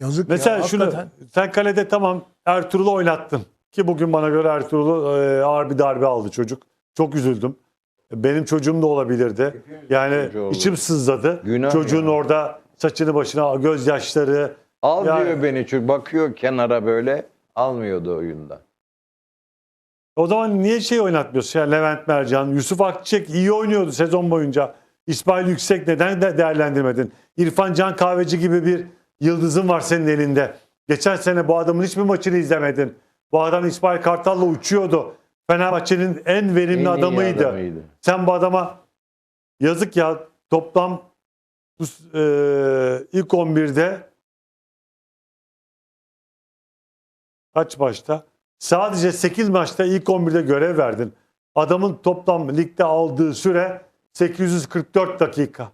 Yazık Mesela ya. şunu hakikaten. sen kalede tamam Ertuğrul'u oynattın. Ki bugün bana göre Ertuğrul'u e, ağır bir darbe aldı çocuk. Çok üzüldüm. Benim çocuğum da olabilirdi. Yani içim sızladı. Günah Çocuğun ya. orada saçını başına gözyaşları. Al Ya- diyor beni çünkü bakıyor kenara böyle almıyordu oyunda. O zaman niye şey oynatmıyorsun? Yani Levent Mercan, Yusuf Akçiçek iyi oynuyordu sezon boyunca. İsmail Yüksek neden de değerlendirmedin? İrfan Can Kahveci gibi bir yıldızın var senin elinde. Geçen sene bu adamın hiçbir maçını izlemedin. Bu adam İsmail Kartal'la uçuyordu. Fenerbahçe'nin en verimli En adamıydı. adamıydı. Sen bu adama yazık ya toplam e, ilk 11'de kaç maçta? Sadece 8 maçta ilk 11'de görev verdin. Adamın toplam ligde aldığı süre 844 dakika.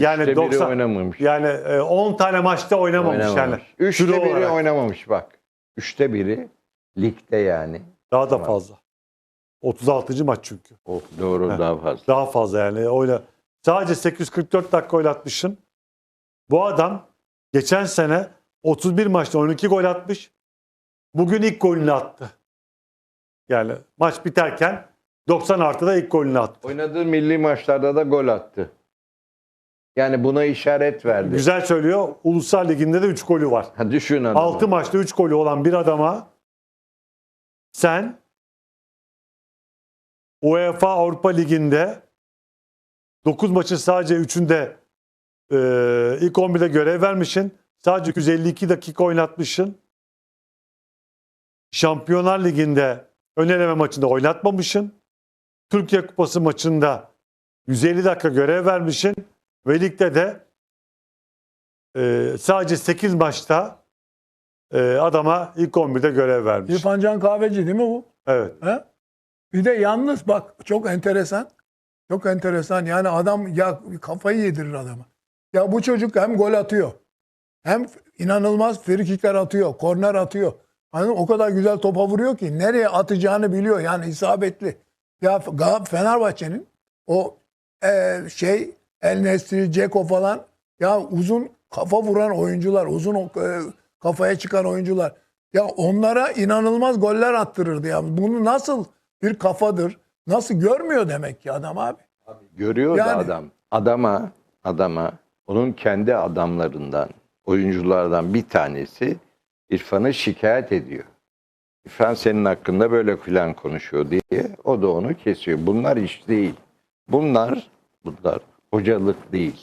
Yani Üçte biri 90 oynamamış. yani e, 10 tane maçta oynamamış, yani. Oynamamış. Üçte Süre biri olarak. oynamamış bak. Üçte biri ligde yani. Daha da Tamam. fazla. 36. maç çünkü. Oh, doğru Heh. daha fazla. Daha fazla yani. Oyla. Sadece 844 dakika oynatmışsın. Bu adam geçen sene 31 maçta 12 gol atmış. Bugün ilk golünü attı. Yani maç biterken 90 artıda ilk golünü attı. Oynadığı milli maçlarda da gol attı. Yani buna işaret verdi. Güzel söylüyor. Uluslar Ligi'nde de 3 golü var. Ha, düşün adamı. 6 maçta 3 golü olan bir adama sen UEFA Avrupa Ligi'nde 9 maçın sadece 3'ünde e, ilk 11'de görev vermişsin. Sadece 252 dakika oynatmışsın. Şampiyonlar Ligi'nde ön eleme maçında oynatmamışsın. Türkiye Kupası maçında 150 dakika görev vermişsin. Ve ligde de e, sadece 8 maçta e, adama ilk 11'de görev vermiş. İrfan Can Kahveci değil mi bu? Evet. He? Bir de yalnız bak çok enteresan. Çok enteresan. Yani adam ya kafayı yedirir adama. Ya bu çocuk hem gol atıyor. Hem inanılmaz frikikler atıyor. Korner atıyor. Hani o kadar güzel topa vuruyor ki nereye atacağını biliyor. Yani isabetli. Ya Fenerbahçe'nin o e, şey El Nesri, Ceko falan ya uzun kafa vuran oyuncular, uzun e, kafaya çıkan oyuncular. Ya onlara inanılmaz goller attırırdı ya. Bunu nasıl bir kafadır? Nasıl görmüyor demek ki adam abi. Görüyor da Yani- adam. Adama, adama onun kendi adamlarından, oyunculardan bir tanesi İrfan'ı şikayet ediyor. İrfan senin hakkında böyle filan konuşuyor diye o da onu kesiyor. Bunlar iş değil. Bunlar, bunlar hocalık değil.